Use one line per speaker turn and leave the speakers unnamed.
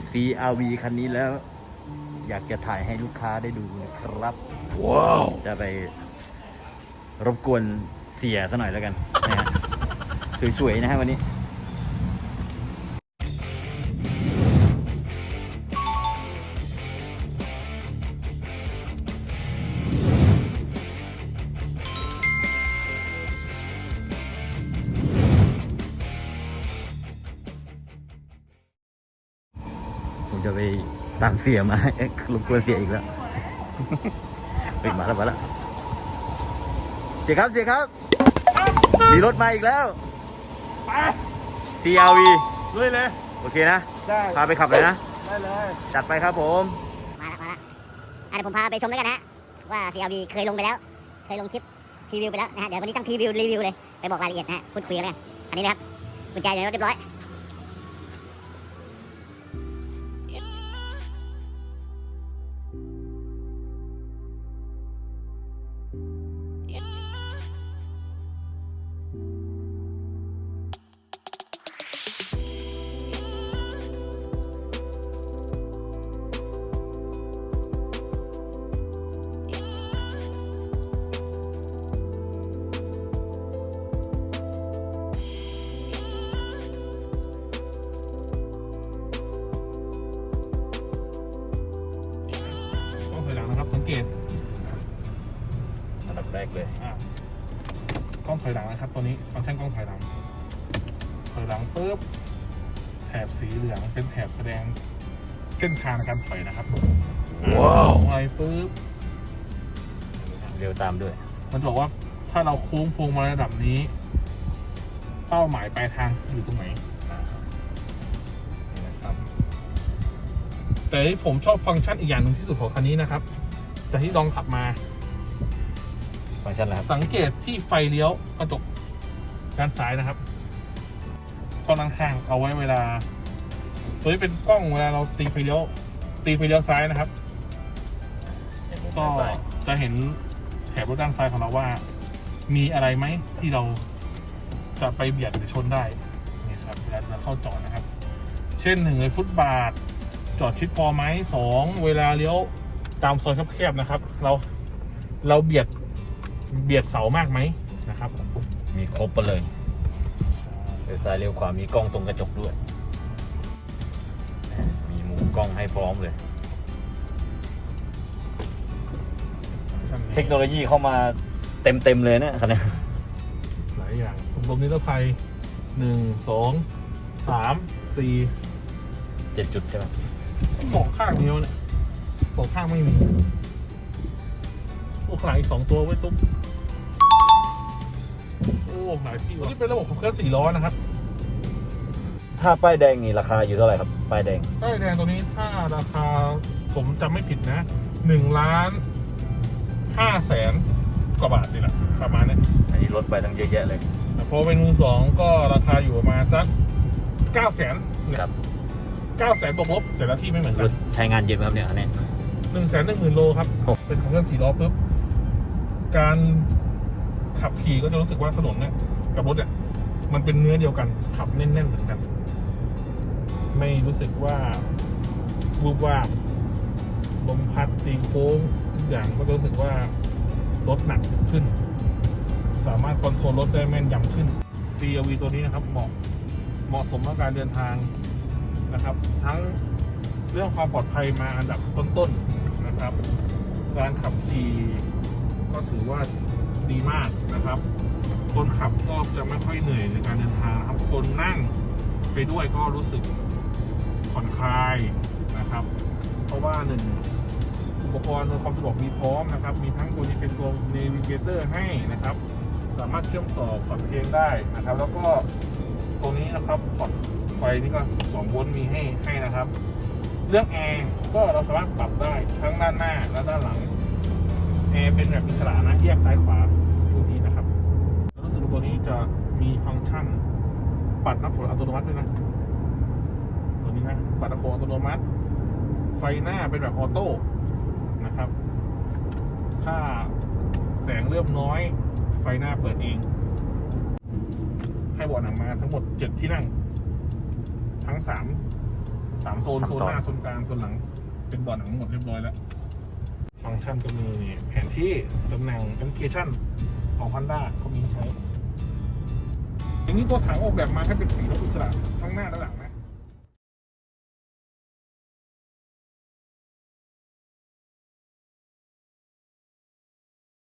SCRV คันนี้แล้ว อยากจะถ่ายให้ลูกค้าได้ดูนะครับ ว้าว จะไปรบกวนเสียซะหน่อยแล้วกันนะฮะสวยๆนะฮะวันนี้ ผมจะไปตามเสียมาเอ๊ะรบกวนเสียอีกแล้วเฮ้ยมาแล้วมาแล้วเสียครับเสียครับ มีรถมาอีกแล้ว
ไป
CRV
ลุยเลย
โอเคนะ
ได้
พาไปขับเลยนะ
ได้เลย
จัดไปครับผม
มาละมาละอะเดี๋ยวผมพาไปชมแล้วกันนะฮะว่า CRV เคยลงไปแล้ว เคยลงคลิปพรีวิวไปแล้วนะฮะเดี๋ยววันนี้ตั้งพรีวิวรีวิวเลย ไปบอกรายละเอียดนะฮะพูดคุยกันเลยอันนี้เลยครับกุญแจอยู่ในรถเรียบร้อย
เกต
อันดับแรกเลย
อะกล้องถอยหลังนะครับตัวนี้ฟังก์ชันกล้องถอยหลังถอยหลังปุ๊บแถบสีเหลืองเป็นแถบแสดงเส้นทางในการถอยนะครับ
ว้าว
ถอยปุ๊บ
เร็วตามด้วย
มันบอกว่าถ้าเราโค้งพวงมาลัยระดับนี้ เป้าหมายปลายทางอยู่ตรงไหนนี่นะครับแต่ที่ผมชอบฟังก์ชันอีกอย่างหนึ่งที่สุดของคันนี้นะครับ แต่ที่ลองขับมา
ฟังก์ชันอะไรครับ
สังเกตที่ไฟเลี้ยวกระจกด้านซ้ายนะครับกล้องด้านข้างเอาไว้เวลา ตัวนี้เป็นกล้องเวลาเราตีไฟเลี้ยว ตีไฟเลี้ยวซ้ายนะครับ ก็จะเห็นแถบรถด้านซ้ายของเราว่า มีอะไรไหมที่เราจะไปเบียดหรือชนได้นี่ครับเวลาเราเข้าจอดนะครับ เช่นหนึ่งเลยฟุตบาท จอดชิดพอไหมสองเวลาเลี้ยว ตามซอยแคบๆนะครับ เราเราเบียดเบียดเสามากไหมนะครับ
มีครบไปเลยเลี้ยวซ้ายเลี้ยวขวามีกล้องตรงกระจกด้วย มีมุมกล้องให้พร้อมเลย เทคโนโลยีเข้ามาเต็มเต็มๆเลยเนะคันนี้
หลายอย่างถุงลมนิรภัยหนึ่งสองสามสี่
เจ็ดจุดใช่ไหม
บาะข้างเดียวเนี่ย เบาะข้างไม่มีโอ้ขางหลังอีกสองตัวไว้ตุ๊บโอ้หลายที่ว่ะนี่เป็นระบบขับเคลื่อนสี่ล้อนะครับ
ถ้าป้ายแดงนี่ราคาอยู่เท่าไหร่ครับ ป้ายแดง
ป้ายแดงตัวนี้ถ้าราคาผมจำไม่ผิดนะหนึ่งล้านห้าแสนกว่าบาทนี่แหละประมาณเนี้ย
อันนี้ลดไปตั้งเยอะแยะเลย
แต่พอเป็นมือสองก็ราคาอยู่ประมาณสักเก้าแสน
ครับ
เก้าแสนบวกลบแต่ละที่ไม่เหมือน
ร
กัน
ถใช้งานเยอะไหมครับเนี่ยอันนี้
หนึ่งแสนหนึ่งหมื่นโลครับ
โอ้
เป็นของเครื่องสี่ล้อปุ๊บ การขับขี่ก็จะรู้สึกว่าถนนเนี่ยกับรถเนี่ยมันเป็นเนื้อเดียวกันขับแน่นๆเหมือนกัน ไม่รู้สึกว่าวูบว่าบลมพัดตีโค้งทุกอย่างก็จะรู้สึกว่ารถหนักขึ้น สามารถคอนโทรลรถได้แม่นยำขึ้น CRV ตัวนี้นะครับเหมาะเหมาะสมกับการเดินทางนะครับ ทั้งเรื่องความปลอดภัยมาอันดับต้นๆ นะครับ การขับขี่ก็ถือว่าดีมากนะครับ คนขับก็จะไม่ค่อยเหนื่อยในการเดินทางครับ คนนั่งไปด้วยก็รู้สึกผ่อนคลายนะครับ เพราะว่าหนึ่งอุปกรณ์ความสะดวกมีพร้อมนะครับ มีทั้งตัวนี้เป็นตัว Navigator ให้นะครับ สามารถเชื่อมต่อพอร์ตเพลงได้นะครับ แล้วก็ตัวนี้นะครับพอร์ตไฟนี่ก็2โวลต์มีให้ให้นะครับ เรื่องแอร์ก็เราสามารถปรับได้ทั้งด้านหน้าและด้านหลังแอร์เป็นแบบอิสระนะแยกซ้ายขวาดูดีนะครับรู้สึกว่าตัวนี้จะมีฟังก์ชัน ปัดน้ำฝนอัตโนมัติด้วยนะ ตัวนี้นะปัดน้ำฝนอัตโนมัติ ไฟหน้าเป็นแบบออโต้นะครับ ถ้าแสงเริ่มน้อย ไฟหน้าเปิดเอง ให้บาะหนังมาทั้งหมด 7 ที่นั่ง ทั้ง 3 สามโซน
สาม
โซน
ตอน
หน้า โซนกลาง โซนหลัง เป็นบอร์ดหนังหมดเรียบร้อยแล้ว ฟังก์ชันก็มีแผนที่ตำแหน่งแอปพลิเคชันของ Honda ก็มีใช้ อย่างนี้ตัวถังออกแบบมาก็เป็นปีกนกอิสระทั้งหน้าและหลังนะ